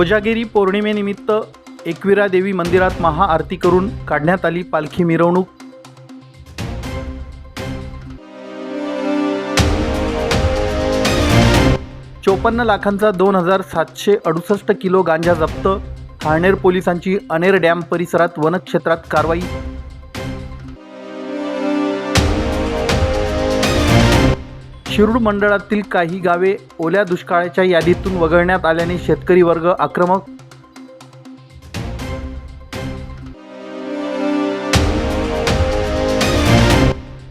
कोजागिरी पौर्णिमेनिमित्त एकविरा देवी मंदिरात महाआरती करून काढण्यात आली पालखी मिरवणूक. चोपन्न लाखांचा दोन हजार सातशे अडुसष्ट किलो गांजा जप्त ठाणेर पोलिसांची अनेर डॅम परिसरात वनक्षेत्रात कारवाई शिरूड मंडळातील काही गावे ओल्या दुष्काळाच्या यादीतून वगळण्यात आल्याने शेतकरी वर्ग आक्रमक.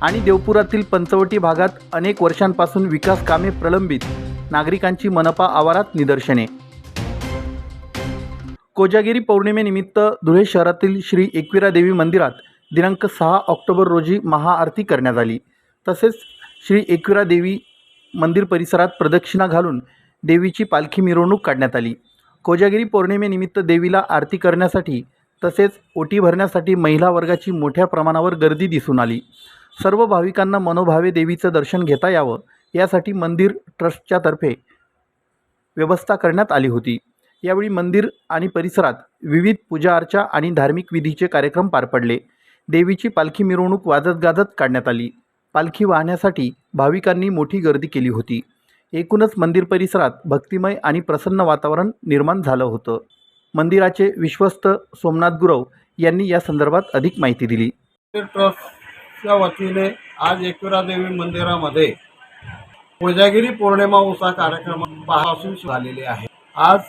आणि देवपुरातील पंचवटी भागात अनेक वर्षांपासून विकास कामे प्रलंबित नागरिकांची मनपा आवारात निदर्शने. कोजागिरी पौर्णिमेनिमित्त धुळे शहरातील श्री एकविरा देवी मंदिरात दिनांक सहा ऑक्टोबर रोजी महाआरती करण्यात आली. तसेच श्री एकविरा देवी मंदिर परिसरात प्रदक्षिणा घालून देवीची पालखी मिरवणूक काढण्यात आली. कोजागिरी पौर्णिमेनिमित्त देवीला आरती करण्यासाठी तसेच ओटी भरण्यासाठी महिला वर्गाची मोठ्या प्रमाणावर गर्दी दिसून आली. सर्व भाविकांना मनोभावे देवीचं दर्शन घेता यावं यासाठी मंदिर ट्रस्टच्या तर्फे व्यवस्था करण्यात आली होती. यावेळी मंदिर आणि परिसरात विविध पूजा अर्चा आणि धार्मिक विधीचे कार्यक्रम पार पडले. देवीची पालखी मिरवणूक वाजत गाजत काढण्यात आली. पालखी वाहण्यासाठी भाविकांनी मोठी गर्दी केली होती. एकूणच मंदिर परिसरात भक्तिमय आणि प्रसन्न वातावरण निर्माण झालं होतं. मंदिराचे विश्वस्त सोमनाथ गुरव यांनी या संदर्भात अधिक माहिती दिली. ट्रस्टच्या वतीने आज एकविरा देवी मंदिरामध्ये कोजागिरी पौर्णिमा उत्सव कार्यक्रमपासून झालेले आहे. आज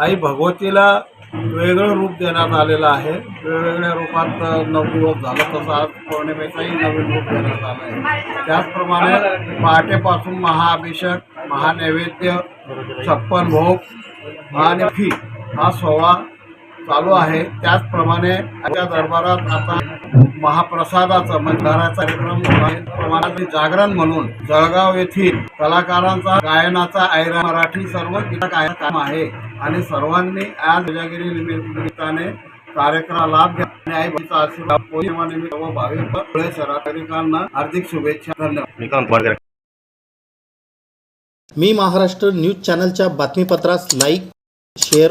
आई भगवतीला वेगळं रूप देण्यात आलेलं आहे. वेगवेगळ्या रूपात नऊ दिवस झालं तसं आज पौर्णिमेचंही नवीन रूप देण्यात आलं आहे. त्याचप्रमाणे पहाटेपासून महाअभिषेक महानैवेद्य छप्पन भोग आणि फी हा सोहळा चालू आहे. त्याचप्रमाणे त्या दरबारात आता महाप्रसादाचं मंदिराचा कार्यक्रम प्रमाणात जागरण म्हणून जळगाव येथील कलाकारांचा गायनाचा आयरा मराठी सर्व काम आहे. आणि सर्वांनी आज कोजागिरी निमित्त- निमित्ताने कार्यक्रमाला लाभ घ्या. आणि आई बहिणीचा आशीर्वाद पौर्णिमानिमित्त व भाविक पुढे नागरिकांना हार्दिक शुभेच्छा. धन्यवाद. मी महाराष्ट्र न्यूज चॅनलच्या बातमीपत्रास लाईक शेअर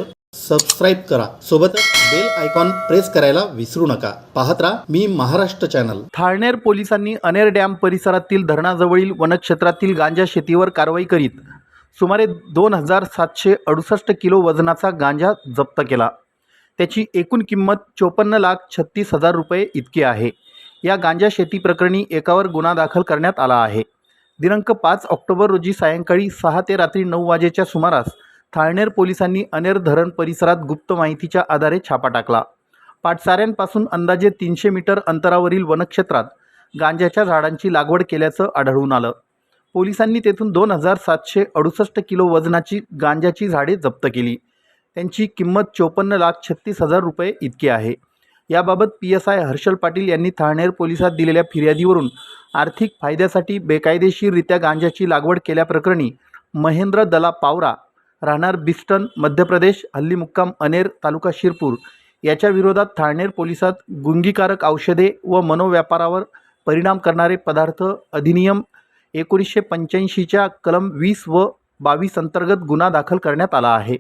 सबस्क्राईब करा. सोबतच बेल आयकॉन प्रेस करायला विसरू नका. पाहत राहा मी महाराष्ट्र चॅनल थाळनेर पोलिसांनी अनेर डॅम परिसरातील धरणाजवळील वनक्षेत्रातील गांजा शेतीवर कारवाई करीत सुमारे दोन हजार सातशे अडुसष्ट किलो वजनाचा गांजा जप्त केला. त्याची एकूण किंमत चोपन्न लाख छत्तीस हजार रुपये इतकी आहे. या गांजा शेती प्रकरणी एकावर गुन्हा दाखल करण्यात आला आहे. दिनांक पाच ऑक्टोबर रोजी सायंकाळी सहा ते रात्री नऊ वाजेच्या सुमारास थाळनेर पोलिसांनी अनेर धरण परिसरात गुप्त माहितीच्या आधारे छापा टाकला. पाटसाऱ्यांपासून अंदाजे तीनशे मीटर अंतरावरील वनक्षेत्रात गांजाच्या झाडांची लागवड केल्याचं आढळून आलं. पोलिसांनी तेथून दोन हजार सातशे अडुसष्ट किलो वजनाची गांजाची झाडे जप्त केली. त्यांची किंमत चोपन्न लाख छत्तीस हजार रुपये इतकी आहे. याबाबत P S I Harshal Patil यांनी थाळनेर पोलिसात दिलेल्या फिर्यादीवरून आर्थिक फायद्यासाठी बेकायदेशीररित्या गांजाची लागवड केल्याप्रकरणी महेंद्र दला पावरा राहणार बिस्टन मध्य प्रदेश हल्ली मुक्काम अनेर तालुका शिरपूर. याच्या विरोधात थाळनेर पोलिसात गुंगीकारक औषधे व मनोव्यापारावर परिणाम करणारे पदार्थ अधिनियम एकोणीसशे पंच्याऐंशीच्या कलम वीस व बावीस अंतर्गत गुन्हा दाखल करण्यात आला आहे.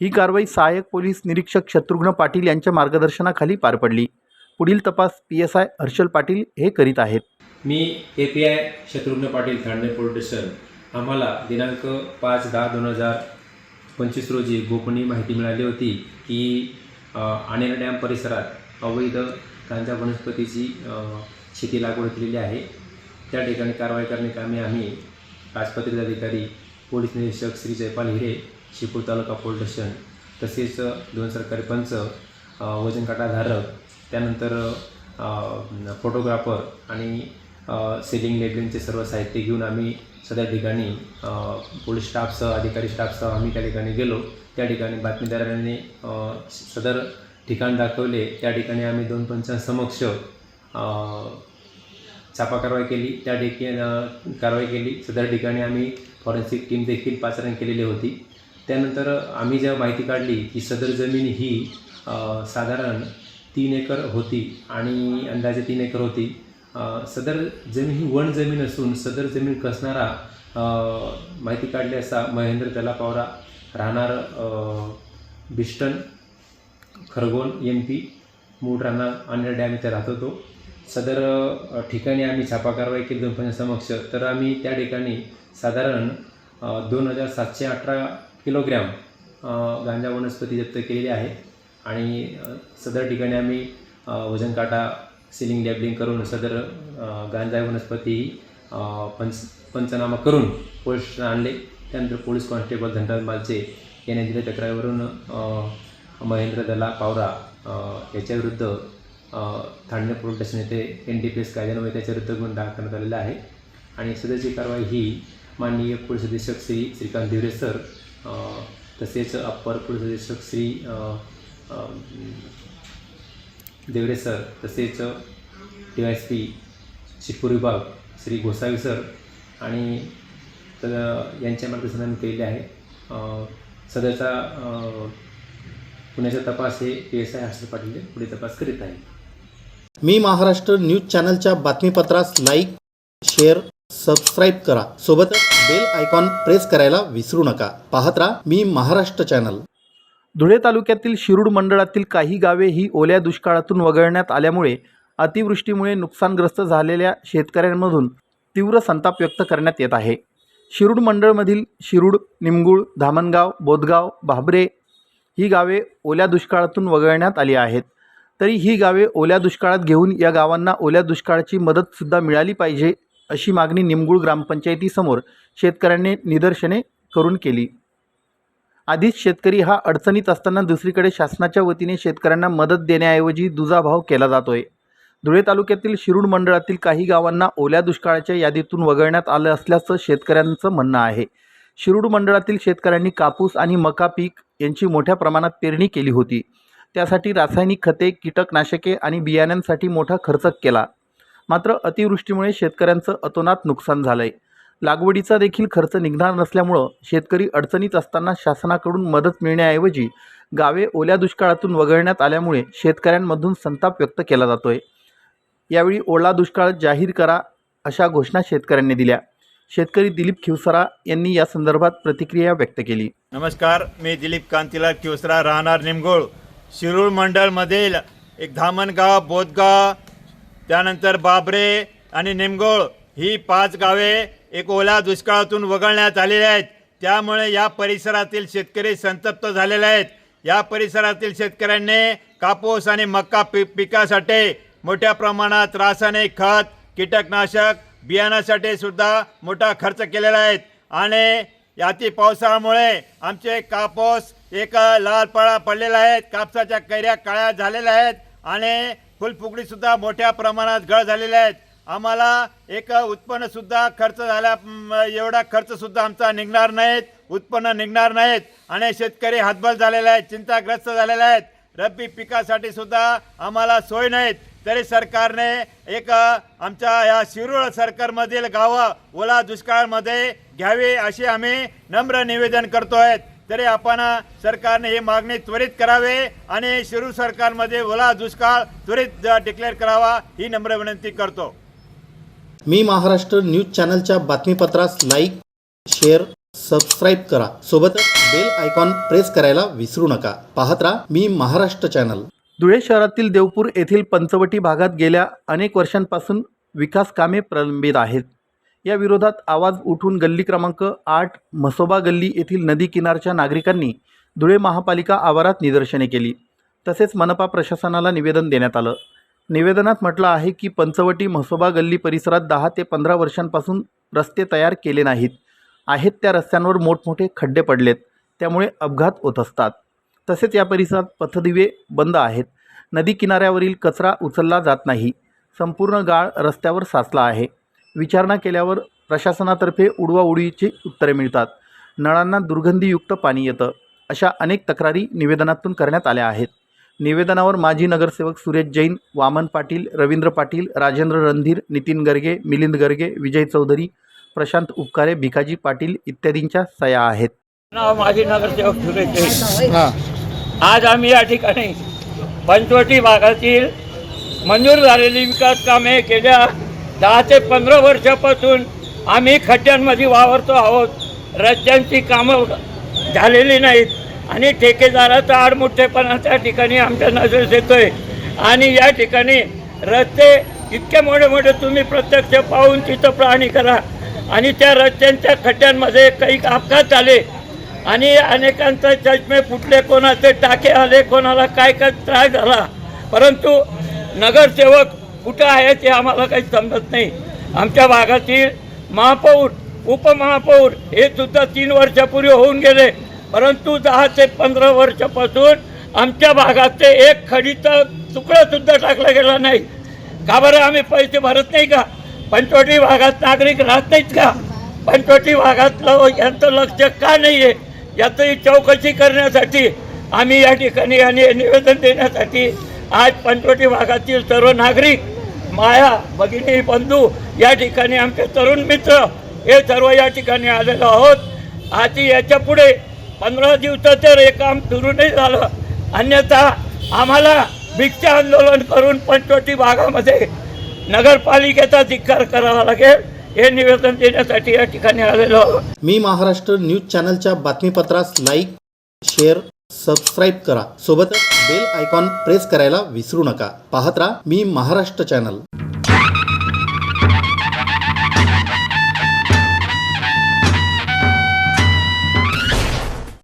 ही कारवाई सहाय्यक पोलीस निरीक्षक शत्रुघ्न पाटील यांच्या मार्गदर्शनाखाली पार पडली. पुढील तपास P S I Harshal Patil हे करीत आहेत. मी A P I Shatrughna Patil Thane police station. आम्हाला दिनांक पाच दहा दोन हजार पंचवीस रोजी गोपनीय माहिती मिळाली होती की आणेरा डॅम परिसरात अवैध गांजा वनस्पतीची शेती लागवड केलेली आहे. त्या ठिकाणी कारवाई करण्याकामी आम्ही राजपत्रित अधिकारी पोलीस निरीक्षक श्री जयपाल हिरे शिपूर तालुका पोलीस स्टेशन तसेच दोन सरकारी पंच वजनकाटाधारक वजन त्यानंतर फोटोग्राफर आणि सेलिंग लेबलिंगचे सर्व साहित्य घेऊन आम्ही सगळ्या ठिकाणी पोलीस स्टाफसह अधिकारी स्टाफसह आम्ही त्या ठिकाणी गेलो. त्या ठिकाणी बातमीदारांनी सदर ठिकाण दाखवले. त्या ठिकाणी आम्ही दोन पंचांसमक्ष छापा कारवाई केली. त्या ठिकाणी कारवाई केली. सदर ठिकाणी आम्ही फॉरेन्सिक टीम देखील पाचारण केलेली होती. त्यानंतर आम्ही जेव्हा माहिती काढली की सदर जमीन ही साधारण तीन एकर होती आणि अंदाजे तीन एकर होती सदर जमीन ही वन जमीन असून सदर जमीन कसणारा माहिती काढली असता महेंद्र तलापावरा राहणार बिस्टन खरगोन एम पी मूळ राहणार अन्य डॅम इथे राहत होतो. सदर ठिकाणी आम्ही छापा कारवाई केली कंपन्यासमक्ष समक्ष. तर आम्ही त्या ठिकाणी साधारण दोन हजार सातशे अठरा किलोग्रॅम गांजा वनस्पती जप्त केलेली आहे. आणि सदर ठिकाणी आम्ही वजन काटा सिलिंग लॅबलिंग करून सदर गांजा वनस्पती पंच पंचनामा करून पोलीस आणले. त्यानंतर पोलीस कॉन्स्टेबल धनराज मालचे यांनी दिलेल्या तक्रारीवरून महेंद्र दला पावरा याच्याविरुद्ध अ, ठाणे पोलीस स्टेशन येथे एन डी पी एस कायद्यान्वये त्याच्याविरुद्ध गुन्हा दाखल करण्यात आलेला आहे. आणि सदरची कारवाई ही माननीय पोलीस अधीक्षक श्री श्रीकांत दिवरे सर तसेच अप्पर पोलीस अधीक्षक श्री देवरे सर तसेच D Y S P Shirpur विभाग श्री गोसावी सर आणि त- यांच्या मार्गदर्शनाने केलेले आहे. सध्याचा पुण्याचा तपास हे P S I Harshad Patil हे पुढे तपास करीत आहे. मी महाराष्ट्र न्यूज चॅनलच्या बातमीपत्रास लाईक शेअर सबस्क्राईब करा. सोबतच बेल आयकॉन प्रेस करायला विसरू नका. पाहत राहा मी महाराष्ट्र चॅनल. धुळे तालुक्यातील शिरूड मंडळातील काही गावे ही ओल्या दुष्काळातून वगळण्यात आल्यामुळे अतिवृष्टीमुळे नुकसानग्रस्त झालेल्या शेतकऱ्यांमधून तीव्र संताप व्यक्त करण्यात येत आहे. शिरूड मंडळमधील शिरूड निमगुळ धामणगाव बोधगाव भाबरे ही गावे ओल्या दुष्काळातून वगळण्यात आली आहेत. तरी ही गावे ओल्या दुष्काळात घेऊन या गावांना ओल्या दुष्काळाची मदतसुद्धा मिळाली पाहिजे अशी मागणी निमगुळ ग्रामपंचायतीसमोर शेतकऱ्यांनी निदर्शने करून केली. आधीच शेतकरी हा अडचणीत असताना दुसरीकडे शासनाच्या वतीने शेतकऱ्यांना मदत देण्याऐवजी दुजाभाव केला जातोय. धुळे तालुक्यातील शिरूड मंडळातील काही गावांना ओल्या दुष्काळाच्या यादीतून वगळण्यात आलं असल्याचं शेतकऱ्यांचं म्हणणं आहे. शिरूड मंडळातील शेतकऱ्यांनी कापूस आणि मका पीक यांची मोठ्या प्रमाणात पेरणी केली होती. त्यासाठी रासायनिक खते कीटकनाशके आणि बियाण्यांसाठी मोठा खर्च केला. मात्र अतिवृष्टीमुळे शेतकऱ्यांचं अतोनात नुकसान झालं आहे लागवडीचा देखील खर्च निघणार नसल्यामुळं शेतकरी अडचणीत असताना शासनाकडून मदत मिळण्याऐवजी गावे ओल्या दुष्काळातून वगळण्यात आल्यामुळे शेतकऱ्यांमधून संताप व्यक्त केला जातोय. यावेळी ओला दुष्काळ जाहीर करा अशा घोषणा शेतकऱ्यांनी दिल्या. शेतकरी दिलीप खिवसरा यांनी या संदर्भात प्रतिक्रिया व्यक्त केली. नमस्कार मी दिलीप कांतीलाल खिवसरा राहणार निमगोळ. शिरूळ मंडळमधील एक धामणगाव बोधगाव त्यानंतर बाबरे आणि निमगोळ ही पाच गावे एक ओला दुष्काळातून वगळण्यात आलेले आहेत. त्यामुळे या परिसरातील शेतकरी संतप्त झालेले आहेत. या परिसरातील शेतकऱ्यांनी कापूस आणि मक्का पि पिकासाठी मोठ्या प्रमाणात रासायनिक खत कीटकनाशक बियाण्यासाठी सुद्धा मोठा खर्च केलेला आहे. आणि याती पावसाळ्यामुळे आमचे कापूस एक लाल पळा पडलेला आहेत कापसाच्या कैऱ्या काळ्या झालेल्या आहेत आणि फुलफुगडीसुद्धा मोठ्या प्रमाणात गळ झालेल्या आहेत. आम्हाला एक उत्पन्न सुद्धा खर्च झाला एवढा खर्च सुद्धा आमचा निघणार नाहीत उत्पन्न निघणार नाहीत. आणि शेतकरी हातबल झालेले आहेत चिंताग्रस्त झालेले आहेत. रब्बी पिकासाठी सुद्धा आम्हाला सोय नाहीत. तरी सरकारने एक आमच्या या शिरूळ सरकारमधील गावं ओला दुष्काळामध्ये घ्यावी असे आम्ही नम्र निवेदन करतो आहेत तरी आपण सरकारने ही मागणी त्वरित करावे आणि शिरूळ सरकारमध्ये ओला दुष्काळ त्वरित डिक्लेअर करावा ही नम्र विनंती करतो. मी महाराष्ट्र न्यूज चॅनलच्या बातमीपत्रास लाईक शेअर सबस्क्राईब करा. सोबतच बेल आयकॉन प्रेस करायला विसरू नका. पाहत राहा मी महाराष्ट्र चॅनल. धुळे शहरातील देवपूर येथील पंचवटी भागात गेल्या अनेक वर्षांपासून विकास कामे प्रलंबित आहेत. या विरोधात आवाज उठून गल्ली क्रमांक आठ म्हसोबा गल्ली येथील नदी किनारच्या नागरिकांनी धुळे महापालिका आवारात निदर्शने केली. तसेच मनपा प्रशासनाला निवेदन देण्यात आलं. निवेदनात म्हटलं आहे की पंचवटी म्हसोबा गल्ली परिसरात दहा ते पंधरा वर्षांपासून रस्ते तयार केले नाहीत. आहेत त्या रस्त्यांवर मोठमोठे खड्डे पडलेत. त्यामुळे अपघात होत असतात. तसेच या परिसरात पथदिवे बंद आहेत. नदी किनाऱ्यावरील कचरा उचलला जात नाही. संपूर्ण गाळ रस्त्यावर साचला आहे. विचारणा केल्यावर प्रशासनातर्फे उडवाउडीची उत्तरे मिळतात. नळांना दुर्गंधीयुक्त पाणी येतं. अशा अनेक तक्रारी निवेदनातून करण्यात आल्या आहेत. निवेदनावर माजी नगरसेवक सुरेश जैन वामन पाटील रवींद्र पाटील राजेंद्र रणधीर नितीन गर्गे मिलिंद गर्गे विजय चौधरी प्रशांत उपकारे भिकाजी पाटील इत्यादींच्या सया आहेत. नाव माजी नगरसेवक सुरेश जैन. आज आम्ही या ठिकाणी पंचवटी भागातील मंजूर झालेली विकास कामे गेल्या दहा ते पंधरा वर्षापासून आम्ही खड्ड्यांमध्ये वावरतो आहोत. रस्त्यांची कामं झालेली नाहीत. आणि ठेकेदाराचा आडमुठेपणा त्या ठिकाणी आमच्या नजरेस येतोय. आणि या ठिकाणी रस्ते इतके मोठे मोठे तुम्ही प्रत्यक्ष पाहून तिथं प्राणी करा. आणि त्या रस्त्यांच्या खड्ड्यांमध्ये काही अपघात आले आणि अनेकांचे चष्मे फुटले कोणाचे टाके आले कोणाला काय काय त्रास झाला. परंतु नगरसेवक कुठं आहे ते आम्हाला काही समजत नाही. आमच्या भागातील महापौर उपमहापौर हे सुद्धा तीन वर्षापूर्वी होऊन गेले. परंतु दहा ते पंधरा वर्षापासून आमच्या भागात ते एक खडीचा तुकडासुद्धा टाकला गेला नाही. का बरं आम्ही पैसे भरत नाही का? पंचवटी भागात नागरिक राहत नाहीत का? पंचवटी भागातलं यांचं लक्ष का नाही आहे याची चौकशी करण्यासाठी आम्ही या ठिकाणी आणि निवेदन देण्यासाठी आज पंचवटी भागातील सर्व नागरिक माया भगिनी बंधू या ठिकाणी आमचे तरुण मित्र हे सर्व या ठिकाणी आलेलो आहोत. आज याच्यापुढे पंधरा दिवसाचं हे काम सुरू नाही झालं. अन्यथा आम्हाला भिक्षा आंदोलन करून पंचवटी भागामध्ये नगरपालिकेचा धिक्कार करावा लागेल हे निवेदन देण्यासाठी या ठिकाणी आलेलो मी महाराष्ट्र न्यूज चॅनलच्या बातमीपत्रास लाईक शेअर सबस्क्राईब करा. सोबतच बेल आयकॉन प्रेस करायला विसरू नका. पाहत राहा मी महाराष्ट्र चॅनल.